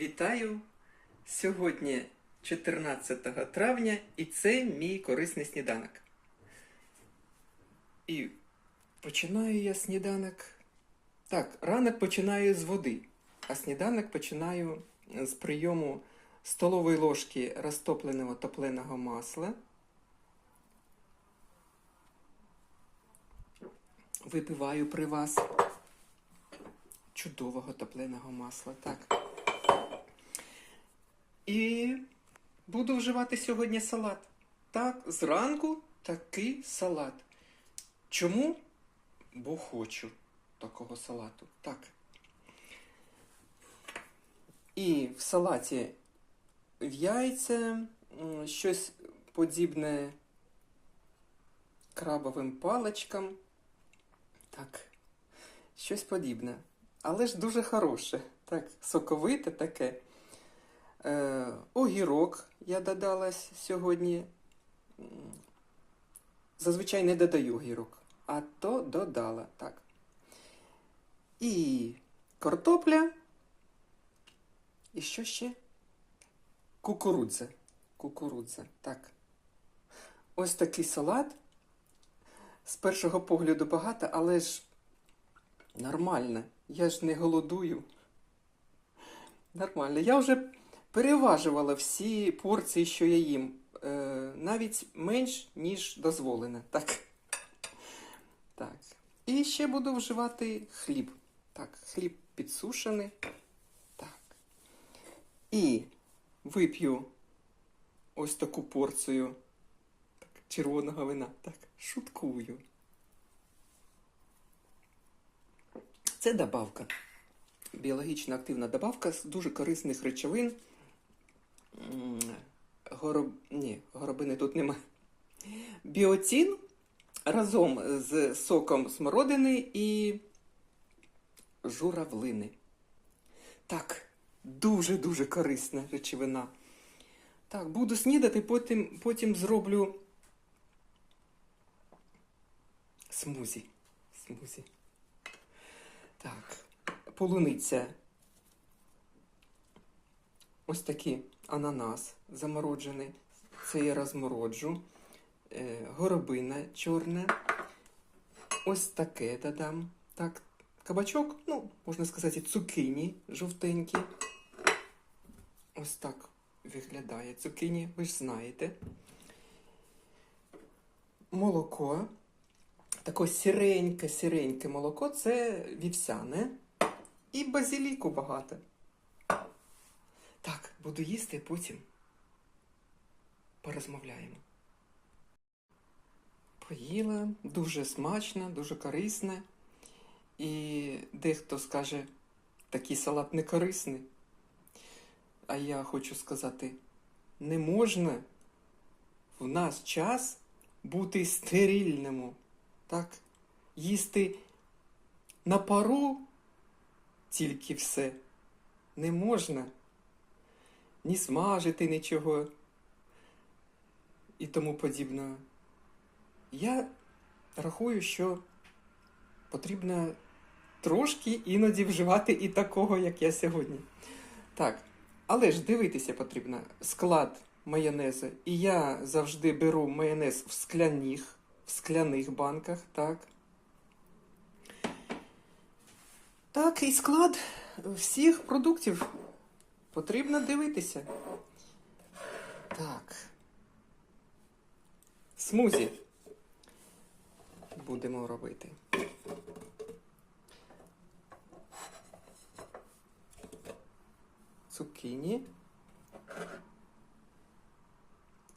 Вітаю! Сьогодні 14 травня і це мій корисний сніданок. І починаю я сніданок. Так, ранок починаю з води, а сніданок починаю з прийому столової ложки розтопленого топленого масла. Випиваю при вас чудового топленого масла. Так. І буду вживати сьогодні салат. Так, зранку такий салат. Чому? Бо хочу такого салату. Так. І в салаті в яйця щось подібне крабовим паличкам. Так, щось подібне. Але ж дуже хороше. Так, соковите таке. Е, огірок я додала сьогодні. Зазвичай не додаю огірок, а то додала. Так. І картопля. І що ще? Кукурудза. Кукурудза. Так. Ось такий салат. З першого погляду багато, але ж нормально. Я ж не голодую. Нормально. Я вже переважувала всі порції, що я їм. Е, навіть менш, ніж дозволено. Так. Так. І ще буду вживати хліб. Так, хліб підсушений. Так. І вип'ю ось таку порцію так, червоного вина. Так, шуткую. Це добавка. Біологічно активна добавка з дуже корисних речовин. Гороб... Ні, горобини тут немає. Біотін разом з соком смородини і журавлини. Так, дуже-дуже корисна речовина. Так, буду снідати, потім, потім зроблю смузі. Смузі. Так, полуниця. Ось такий ананас замороджений. Це я розмороджу. Е, горобина чорна. Ось таке додам. Так, кабачок, ну, можна сказати, цукині жовтенькі. Ось так виглядає цукині, ви ж знаєте. Молоко. Таке сіреньке, сіреньке молоко це вівсяне. І базиліку багато. Буду їсти, потім порозмовляємо. Поїла, дуже смачно, дуже корисне. І дехто скаже, такий салат не корисний. А я хочу сказати, не можна в нас час бути стерильному. Так? Їсти на пару тільки все. Не можна ні смажити нічого і тому подібного. Я рахую, що потрібно трошки іноді вживати і такого, як я сьогодні. Так, але ж дивитися потрібно склад майонезу. І я завжди беру майонез в скляних, в скляних банках, так. Так, і склад всіх продуктів потрібно дивитися. Так. Смузі будемо робити. Цукіні.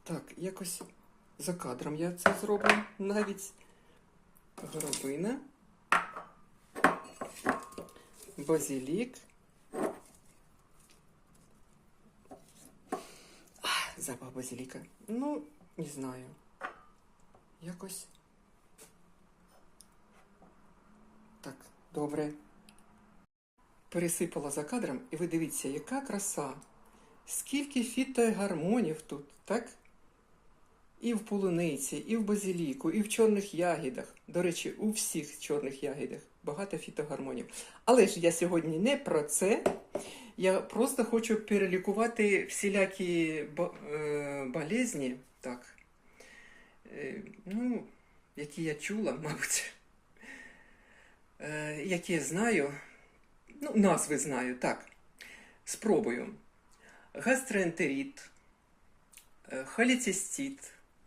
Так, якось за кадром я це зроблю. Навіть горобина, базилік. А, Запах базиліка. Ну, не знаю. Якось. Так, добре. Пересипала за кадром, і ви дивіться, яка краса. Скільки фітогормонів тут, так? І в полуниці, і в базиліку, і в чорних ягідах. До речі, у всіх чорних ягідах багато фітогормонів. Але ж я сьогодні не про це. Я просто хочу перелікувати всілякі е, болезні, так, е, ну, які я чула, мабуть, е, які я знаю, ну, назви знаю, так. Спробую. Гастроентерит, е, холецистит,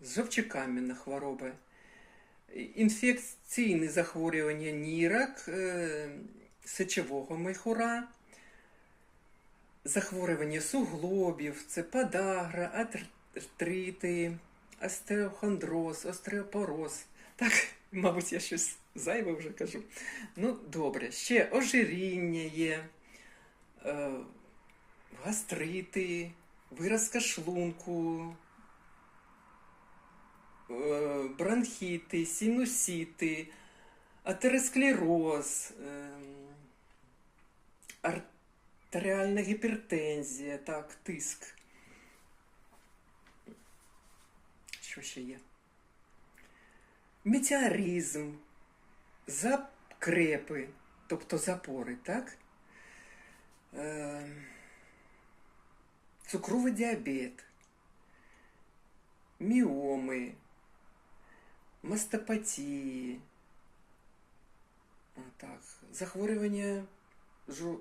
жовчокам'яна хвороба, інфекційні захворювання нірок, сечового михура, захворювання суглобів, це подагра, артрити, остеохондроз, остеопороз. Так, мабуть, я щось зайве вже кажу. Ну, добре, ще ожиріння є, е, гастрити, виразка шлунку, е, бронхіти, синусіти, атеросклероз, ем, артеріальна гіпертензія, так, тиск. Що ще є? Метеоризм, закрепи, тобто запори, так? Ем, цукровий діабет, міоми, мастопатії, так, захворювання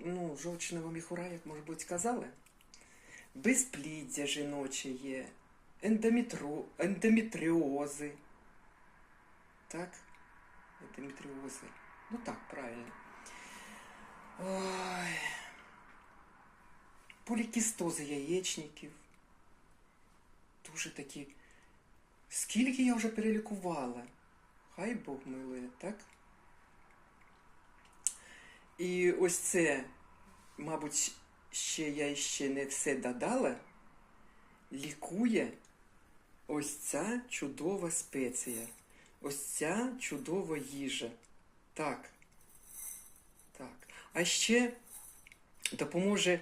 ну, жовчного міхура, як, може бути, казали, безпліддя жіноче є, ендометріози, так? Ендометріози. Ну так, правильно. Ой. Полікістози яєчників. Дуже такі. Скільки я вже перелікувала? Хай Бог милує, так? І ось це, мабуть, ще я ще не все додала. Лікує ось ця чудова спеція. Ось ця чудова їжа. Так. Так. А ще допоможе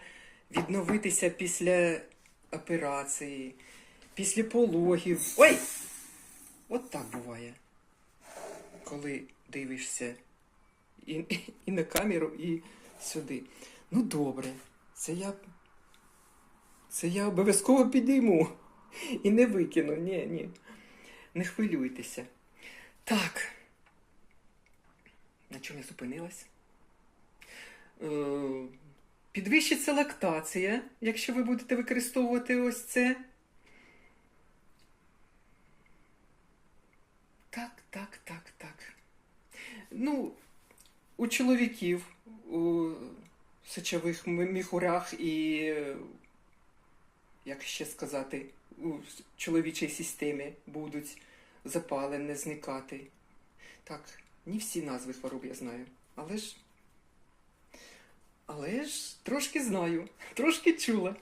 відновитися після операції, після пологів. Ой! От так буває. Коли дивишся і, і на камеру, і сюди. Ну, добре, це я. Це я обов'язково підійму. І не викину. Ні, ні. Не хвилюйтеся. Так. На чому я зупинилась? Е, Підвищиться лактація, якщо ви будете використовувати ось це. Так, так, так, так. Ну, у чоловіків у сечових міхурях і, як ще сказати, у чоловічій системі будуть запалення зникати. Так, не всі назви хвороб я знаю, але ж. Але ж трошки знаю, трошки чула.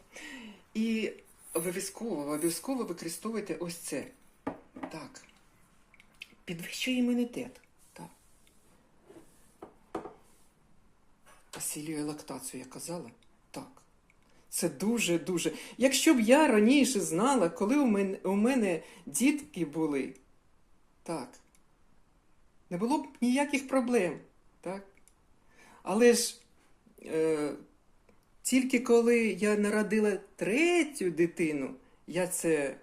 І обов'язково, обов'язково використовуйте ось це. Так. Підвищує імунітет. Посилює лактацію, я казала? Так. Це дуже-дуже. Якщо б я раніше знала, коли у мене, у мене дітки були, так, не було б ніяких проблем. Так? Але ж е, тільки коли я народила третю дитину, я це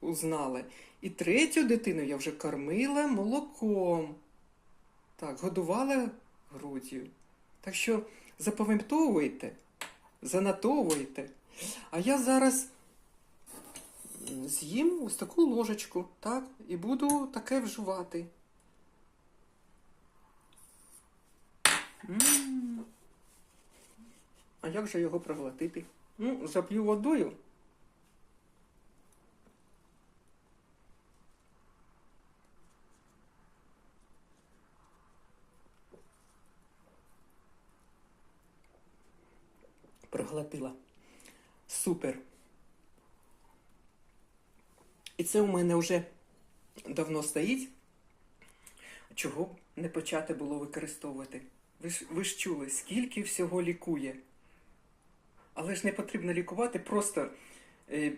узнала. І третю дитину я вже кормила молоком. Так, годувала груддю. Так що запам'ятовуйте, занотовуйте. А я зараз з'їм ось таку ложечку, так, і буду таке вживати. М. А як же його проглотити? Ну, зап'ю водою. Проглотила. Супер. І це у мене вже давно стоїть. Чого б не почати було використовувати? Ви ж, ви ж чули, скільки всього лікує. Але ж не потрібно лікувати, просто е,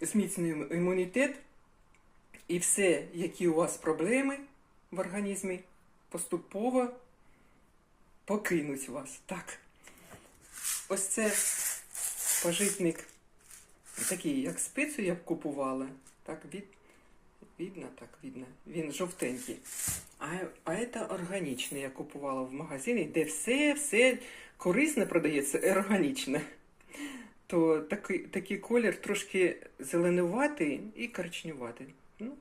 зміцнюємо імунітет і все, які у вас проблеми в організмі, поступово покинуть вас. Так. Ось це пожитник такий, як спицю я б купувала. Так, від, видно, так, видно. Він жовтенький. А, а це органічний я купувала в магазині, де все, все корисне продається, органічне. То такий, такий колір трошки зеленуватий і коричневатий. Ну,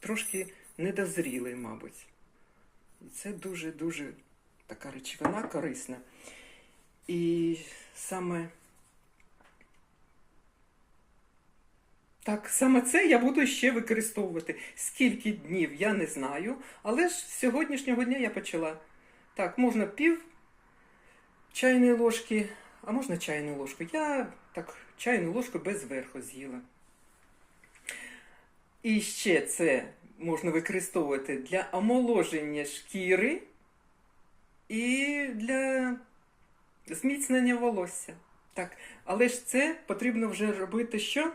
трошки недозрілий, мабуть. І це дуже-дуже така речовина корисна. І саме так, саме це я буду ще використовувати. Скільки днів я не знаю, але ж з сьогоднішнього дня я почала. Так, можна пів чайної ложки, а можна чайну ложку. Я так чайну ложку без верху з'їла. І ще це можна використовувати для омоложення шкіри і для зміцнення волосся. Так, але ж це потрібно вже робити що?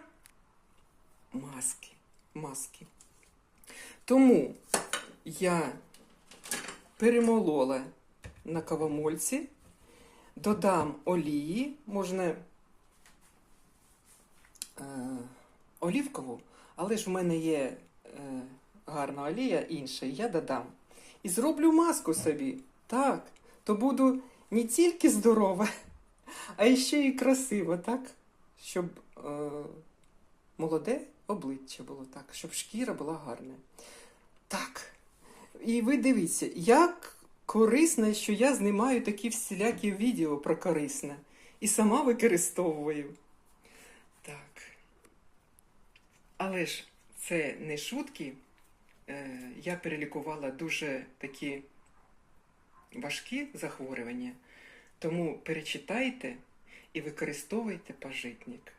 Маски. Маски. Тому я перемолола на кавомольці, додам олії, можна е, олівкову, але ж в мене є е, гарна олія інша, я додам. І зроблю маску собі. Так, то буду не тільки здорова, а ще й красива, так? Щоб е, молоде обличчя було так, щоб шкіра була гарна. Так. І ви дивіться, як корисно, що я знімаю такі всілякі відео про корисне. І сама використовую. Так. Але ж це не шутки. Е, я перелікувала дуже такі важкі захворювання. Тому перечитайте і використовуйте пожитник.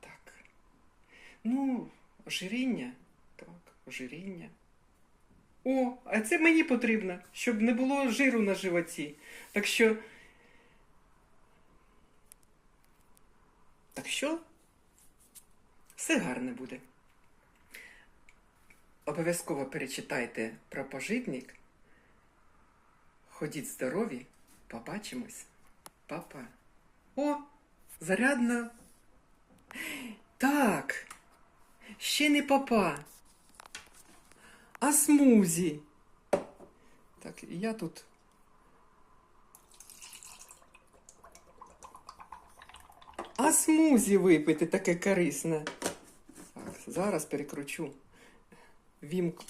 Так. Ну, ожиріння. Так, ожиріння. О, а це мені потрібно, щоб не було жиру на животі. Так що. Так що? Все гарне буде. Обов'язково перечитайте про пожитник. Ходіть здорові, побачимось. Папа. О, зарядна. Так. Ще не папа. А смузі. Так, я тут. А смузі випити таке корисне. Так, зараз перекручу. Вімк...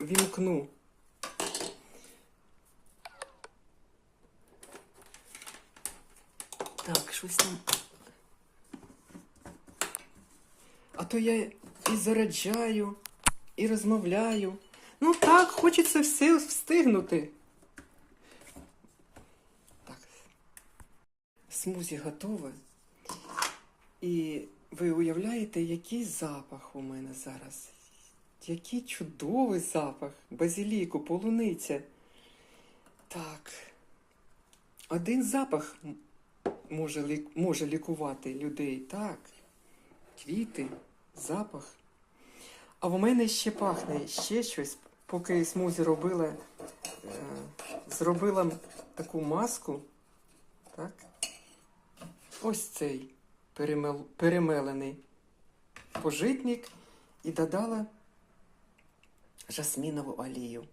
Вімкну. Так, щось там. А то я і заряджаю, і розмовляю. Ну так, хочеться все встигнути. Так. Смузі готове. І ви уявляєте, який запах у мене зараз? Який чудовий запах базиліку, полуниця. Так. Один запах може, може лікувати людей. Так. Квіти, запах. А в мене ще пахне ще щось, поки смузі робила, е, зробила таку маску. Так. Ось цей перемел, перемелений пожитник і додала жасмінову олію.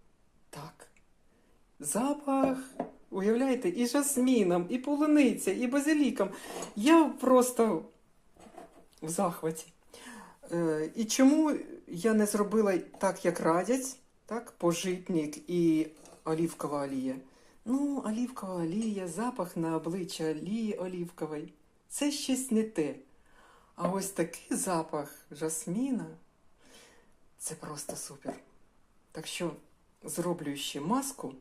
Так. Запах. Уявляєте, і жасміном, і полуниця, і базиліком. Я просто в захваті. Е, і чому я не зробила так, як радять, так, пожитник і олівкова олія? Ну, олівкова олія, запах на обличчя олії олівкової. Це щось не те. А ось такий запах жасміна це просто супер. Так що зроблю ще маску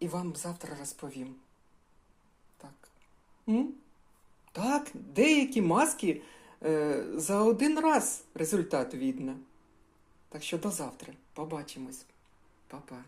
і вам завтра розповім. Так. М? Так, деякі маски е, за один раз результат видно. Так що до завтра. Побачимось. Па-па.